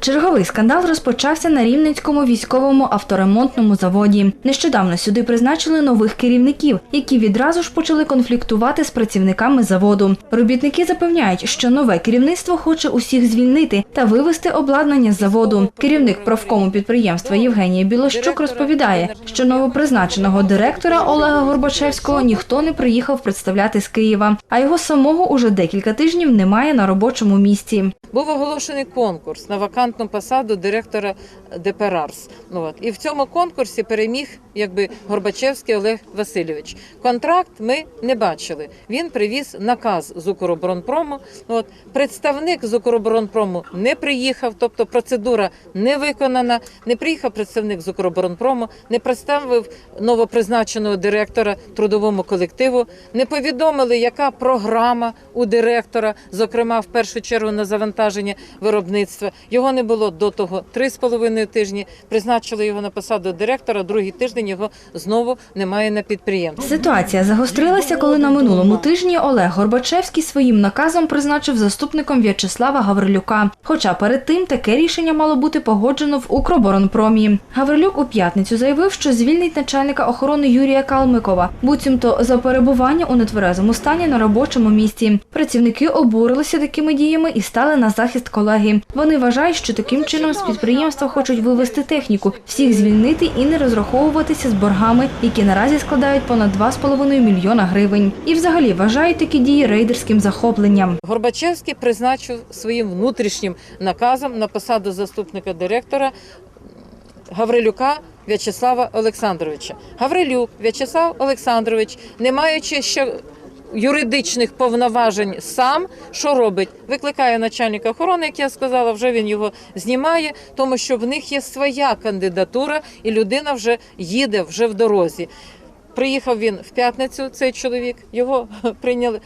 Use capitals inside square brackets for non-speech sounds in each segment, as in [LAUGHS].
Черговий скандал розпочався на Рівненському військовому авторемонтному заводі. Нещодавно сюди призначили нових керівників, які відразу ж почали конфліктувати з працівниками заводу. Робітники запевняють, що нове керівництво хоче усіх звільнити та вивести обладнання з заводу. Керівник профкому підприємства Євгенія Білощук розповідає, що новопризначеного директора Олега Горбачевського ніхто не приїхав представляти з Києва, а його самого уже декілька тижнів немає на робочому місці. Був оголошений конкурс на вакантну посаду директора ДПРАРС. Ну, от. І в цьому конкурсі переміг якби Горбачевський Олег Васильович. Контракт ми не бачили. Він привіз наказ з Укроборонпрому. Ну, От. Представник з Укроборонпрому не приїхав, тобто процедура не виконана. Не приїхав представник з Укроборонпрому, не представив новопризначеного директора трудовому колективу, не повідомили, яка програма у директора, зокрема в першу чергу на завантаження виробництва. Його не було до того три з половиною тижні. Призначили його на посаду директора. Другий тиждень його знову немає на підприємстві. Ситуація загострилася, коли на минулому тижні Олег Горбачевський своїм наказом призначив заступником В'ячеслава Гаврилюка. Хоча перед тим таке рішення мало бути погоджено в Укроборонпромі. Гаврилюк у п'ятницю заявив, що звільнить начальника охорони Юрія Калмикова, буцімто за перебування у нетверезому стані на робочому місці. Працівники обурилися такими діями і стали на захист колеги. Вони вважають, що таким чином з підприємства хочуть вивести техніку, всіх звільнити і не розраховуватися з боргами, які наразі складають понад 2,5 мільйона гривень. І взагалі вважають такі дії рейдерським захопленням. Горбачевський призначив своїм внутрішнім наказом на посаду заступника директора Гаврилюка В'ячеслава Олександровича. Гаврилюк В'ячеслав Олександрович, не маючи ще юридичних повноважень сам, що робить? Викликає начальника охорони, як я сказала, вже він його знімає, тому що в них є своя кандидатура, і людина вже їде вже в дорозі. Приїхав він в п'ятницю, цей чоловік, його [LAUGHS] прийняли.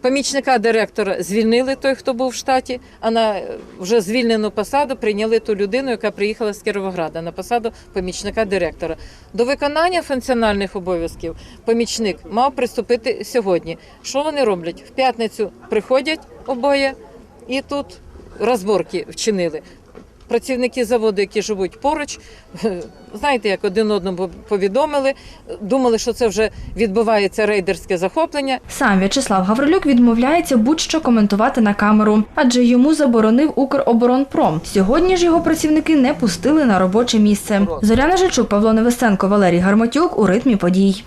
Помічника директора звільнили той, хто був в штаті, а на е, вже звільнену посаду прийняли ту людину, яка приїхала з Кіровограда на посаду помічника директора. До виконання функціональних обов'язків помічник мав приступити сьогодні. Що вони роблять? В п'ятницю приходять обоє і тут розборки вчинили. Працівники заводу, які живуть поруч, [LAUGHS] знаєте, як один одному повідомили, думали, що це вже відбувається рейдерське захоплення. Сам В'ячеслав Гаврилюк відмовляється будь-що коментувати на камеру, адже йому заборонив Укроборонпром. Сьогодні ж його працівники не пустили на робоче місце. Зоряна Жильчук, Павло Невесенко, Валерій Гарматюк у ритмі подій.